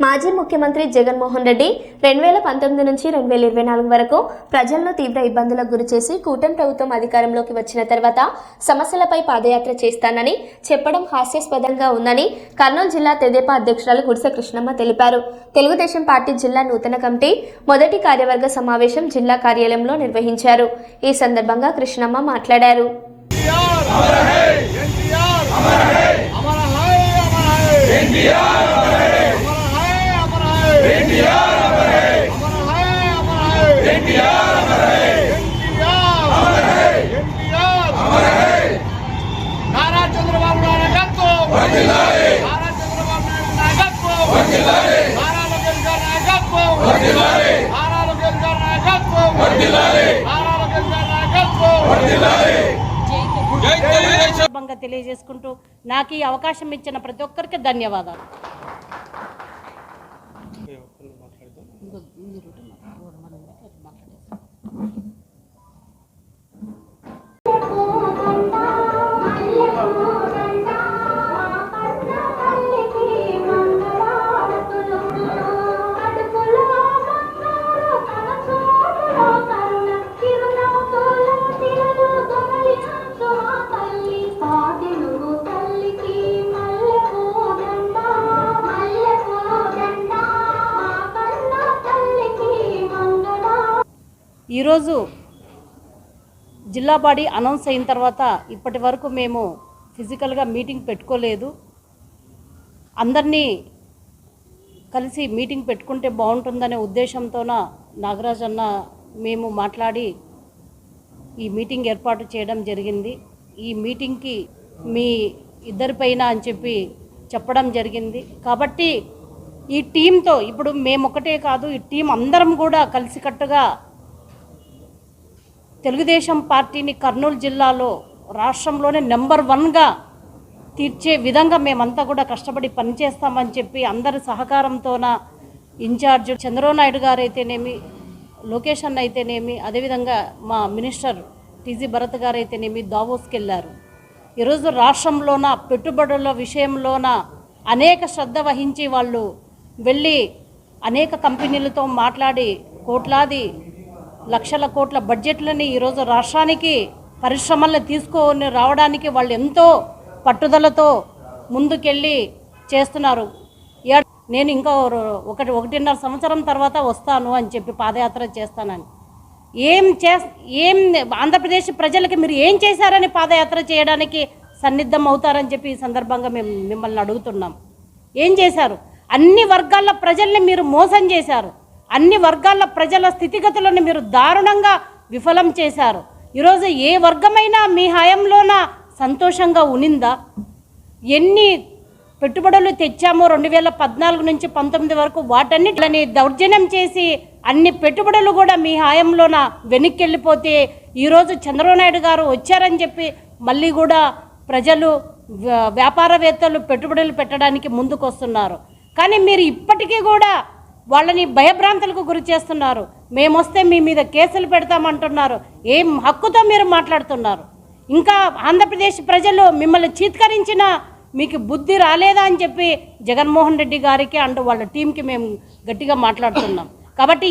మాజీ ముఖ్యమంత్రి జగన్మోహన్ రెడ్డి రెండు వేల పంతొమ్మిది నుంచి రెండు వేల ఇరవై నాలుగు వరకు ప్రజలను తీవ్ర ఇబ్బందులకు గురిచేసి కూటమి ప్రభుత్వం అధికారంలోకి వచ్చిన తర్వాత సమస్యలపై పాదయాత్ర చేస్తానని చెప్పడం హాస్యాస్పదంగా ఉందని కర్నూలు జిల్లా తెదేపా అధ్యక్షురాలు గుడిసె కృష్ణమ్మ తెలిపారు. తెలుగుదేశం పార్టీ జిల్లా నూతన కమిటీ మొదటి కార్యవర్గ సమావేశం జిల్లా కార్యాలయంలో నిర్వహించారు. ఈ సందర్భంగా కృష్ణమ్మ మాట్లాడారు. ఎన్టీఆర్! అమర అమర హై! హై! తెలియజేసుకుంటూ నాకు ఈ అవకాశం ఇచ్చిన ప్రతి ఒక్కరికి ధన్యవాదాలు миру. ఈరోజు జిల్లా బాడీ అనౌన్స్ అయిన తర్వాత ఇప్పటి వరకు మేము ఫిజికల్గా మీటింగ్ పెట్టుకోలేదు. అందరినీ కలిసి మీటింగ్ పెట్టుకుంటే బాగుంటుందనే ఉద్దేశంతోన నాగరాజ్ అన్న మేము మాట్లాడి ఈ మీటింగ్ ఏర్పాటు చేయడం జరిగింది. ఈ మీటింగ్కి మీ ఇద్దరిపైన అని చెప్పి చెప్పడం జరిగింది. కాబట్టి ఈ టీంతో ఇప్పుడు మేము ఒకటే కాదు ఈ టీం అందరం కూడా కలిసికట్టుగా తెలుగుదేశం పార్టీని కర్నూలు జిల్లాలో రాష్ట్రంలోనే నెంబర్ వన్గా తీర్చే విధంగా మేమంతా కూడా కష్టపడి పనిచేస్తామని చెప్పి అందరి సహకారంతోన ఇన్ఛార్జ్ చంద్రబాబు నాయుడు గారు అయితేనేమి లోకేష్ అన్న అయితేనేమి అదేవిధంగా మా మినిస్టర్ టీజీ భరత్ గారు అయితేనేమి దావోస్కి వెళ్ళారు ఈరోజు రాష్ట్రంలోన పెట్టుబడుల విషయంలోన అనేక శ్రద్ధ వహించి వాళ్ళు వెళ్ళి అనేక కంపెనీలతో మాట్లాడి కోట్లాది లక్షల కోట్ల బడ్జెట్లని ఈరోజు రాష్ట్రానికి పరిశ్రమల్ని తీసుకొని రావడానికి వాళ్ళు ఎంతో పట్టుదలతో ముందుకెళ్ళి చేస్తున్నారు. నేను ఇంకా ఒకటి ఒకటిన్నర సంవత్సరం తర్వాత వస్తాను అని చెప్పి పాదయాత్ర చేస్తానని. ఏం చే ఏం ఆంధ్రప్రదేశ్ ప్రజలకి మీరు ఏం చేశారని పాదయాత్ర చేయడానికి సన్నిద్ధం అవుతారని చెప్పి ఈ సందర్భంగా మేము మిమ్మల్ని అడుగుతున్నాం. ఏం చేశారు? అన్ని వర్గాల ప్రజల్ని మీరు మోసం చేశారు. అన్ని వర్గాల ప్రజల స్థితిగతులను మీరు దారుణంగా విఫలం చేశారు. ఈరోజు ఏ వర్గమైనా మీ హయాంలోన సంతోషంగా ఉనిందా? ఎన్ని పెట్టుబడులు తెచ్చామో రెండు వేల పద్నాలుగు నుంచి పంతొమ్మిది వరకు వాటన్నిటిని దౌర్జన్యం చేసి అన్ని పెట్టుబడులు కూడా మీ హాయంలోన వెనక్కి వెళ్ళిపోతే ఈరోజు చంద్రబాబు నాయుడు గారు వచ్చారని చెప్పి మళ్ళీ కూడా ప్రజలు వ్యాపారవేత్తలు పెట్టుబడులు పెట్టడానికి ముందుకు వస్తున్నారు కానీ మీరు ఇప్పటికీ కూడా వాళ్ళని భయభ్రాంతులకు గురి చేస్తున్నారు. మేమొస్తే మీ మీద కేసులు పెడతామంటున్నారు. ఏం హక్కుతో మీరు మాట్లాడుతున్నారు? ఇంకా ఆంధ్రప్రదేశ్ ప్రజలు మిమ్మల్ని చీత్కరించిన మీకు బుద్ధి రాలేదా అని చెప్పి జగన్మోహన్ రెడ్డి గారికి అంటూ వాళ్ళ టీంకి మేము గట్టిగా మాట్లాడుతున్నాం. కాబట్టి